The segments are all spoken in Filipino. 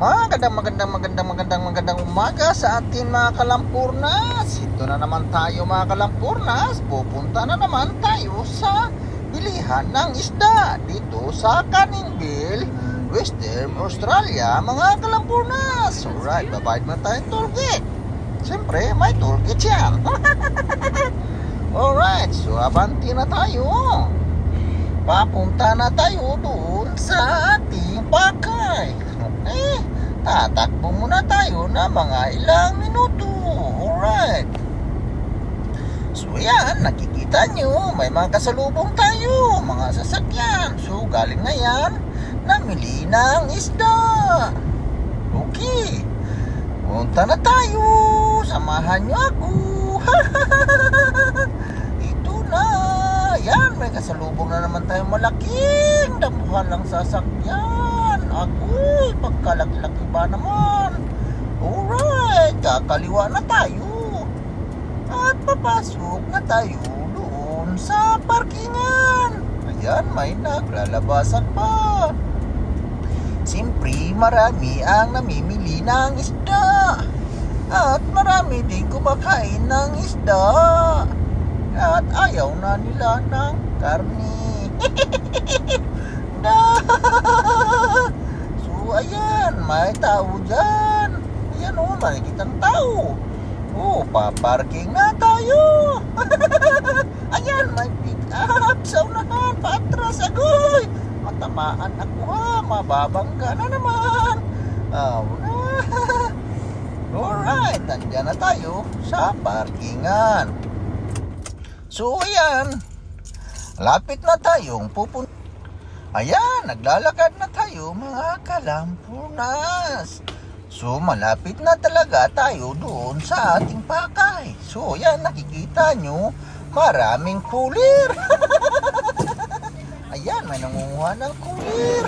magandang magandang magandang magandang magandang umaga sa atin mga kalampurnas. Ito na naman tayo mga kalampurnas. Pupunta na naman tayo sa bilihan ng isda dito sa Canningbale, Western Australia mga kalampurnas. Alright, babayad na tayo toll. Siyempre, may toll yan. Alright, so abanti na tayo. Papunta na tayo doon sa ating pakay. Okay, tatakbo muna tayo na mga ilang minuto. Alright. So yan, nakikita nyo, may mga kasalubong tayo, mga sasakyan. So galing na yan, namili ng isda. Okay, punta na tayo, samahan nyo ako. Ito na, yan, may kasalubong na naman tayo malaking damuhan lang sasakyan. Agoy, pagkalaki-laki ba naman? Alright, kakaliwa na tayo. At papasok na tayo doon sa parkingan. Ayan, may naglalabasan pa. Siyempre, marami ang namimili ng isda. At marami din kumakain ng isda. At ayaw na nila ng karni. na. So, ayan, may tao dyan. Ayan o, oh, makikitang tao. Oh, paparking na tayo. ayan, may pick up sa unahan, patras, agoy. Matamaan ako ha, mababangga na naman. Oh, na. Alright, nandiyan na tayo sa parkingan. So, ayan. Lapit na tayong pupunta. Ayan, naglalakad na tayo mga kalampunas. So, malapit na talaga tayo doon sa ating pakay. So, ayan, nakikita nyo, maraming kulir. ayan, may nangunguha ng kulir.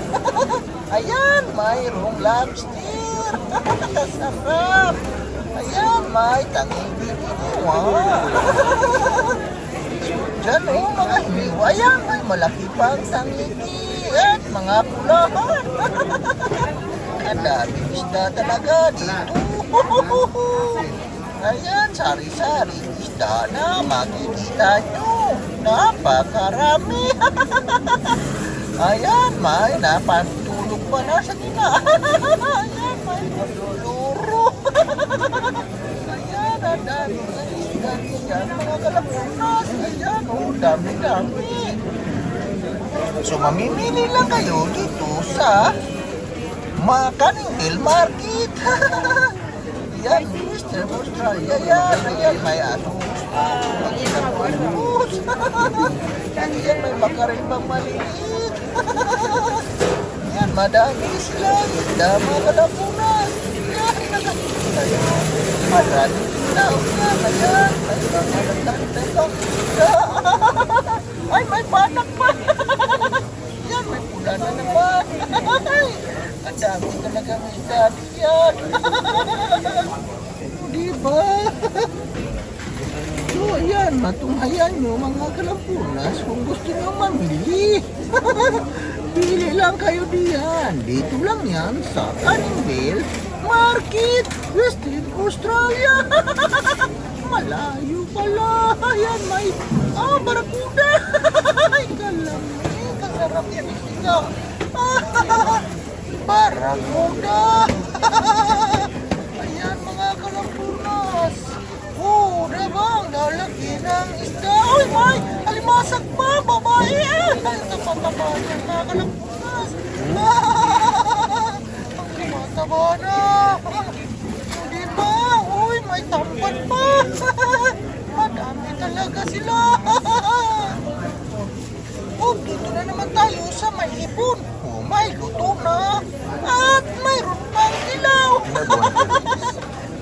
ayan, mayroong lobster. Sarap. Ayan, may tangibig. Wow. Diyan oh, mga hiwa. Ayan, may malaki pang tangibig. At mga pulahan. Ang daming isda talaga dito. Ayan, sari-sari isda na makikita nyo. Napakarami. Ayan, may napatulog pa na sa gina. Ayan, may maluluro. Ayan, ang dami ng isda dyan, mga kalapunas. Ayan, oh, dami-dami. So, mamimili lang kayo dito sa Makaningil Market. yan, Western Australia. Yan, ayan, may aso. Mag-isang asos. Yan, may makaril pang maliit. yan, madami sila. Isda, mga kalapunan. Yan, ayan. Maraming tao yan. Ayan, may mga nagtang-tang isda. Ay, may panak pa. yan, may pula na naman. Ang dami talaga may dati yan. Di ba? So, ayan, matunghayan nyo mga kalampunas kung gusto nyo mamili. Pili lang kayo diyan. Dito lang yan sa Canningbale Market, Western Australia. Malayo pala. Ayan, may, ah, barakuda. Ay, kalami. Kasarap yan. Ikaw. Barakuda! Ayan mga kalampunas. Oh, diba? Ang lalaki ng isda. Uy, may! Alimasag pa! Babae! Ay, tapa-tapa yan mga kalampunas. Ah, ang tumataba na. Diba? Uy, may tampan pa. Madami talaga sila. Oh, dito na naman tayo sa may ipon. Oh, may luto na. At mayroon pang ilaw.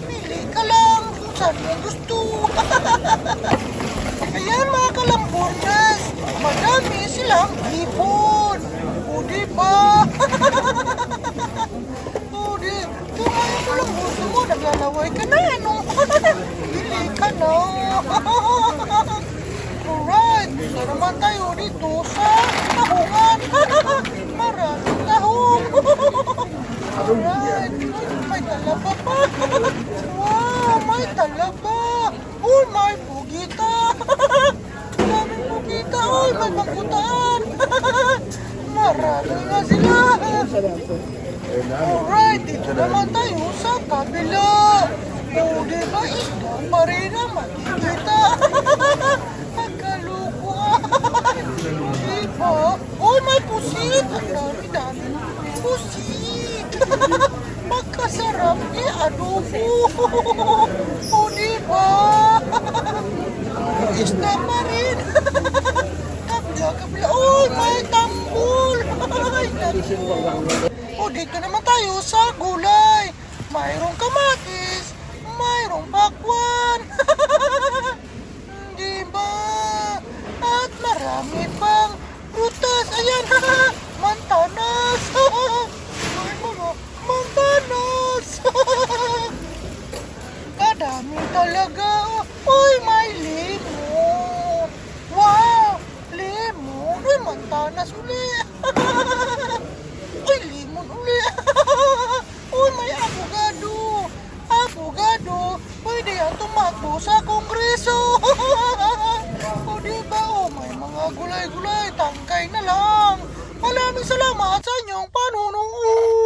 Pili ka lang saan mo gusto. Ayan mga kalambornas, madami silang ipon. O di ba? o di, kung ano lang gusto mo, naglalaway ka na, ano? Pili ka na. Alright, so naman tayo dito sa tahungan. Maraming tahong. Alright. talaba pa. Sila. Alright, dito naman tayo sa kabila. O, di ba ito pa rin ang makikita? Pagkalukuan. Di ba? Uy, may pusit. Ang dami-dami pusit. Magkasarap ni adobo. O, di ba? Isda pa rin. kabila, kabila. Uy, may tambol. Ay, tambol. O dito naman tayo sa gulay. Mayroong kamatis, mayroong pakwan. Di ba? At marami pang prutas. Ayan, mantanas. Mantanas. Kadami talaga. Uy, may limon. Wow, limon. Uy, mantanas uli. Uy, limon uli. Uy, may abogado. Abogado. Pwede yan tumakbo sa kongreso. o diba, o may mga gulay-gulay. Tangkay na lang. Maraming salamat sa inyong panunood.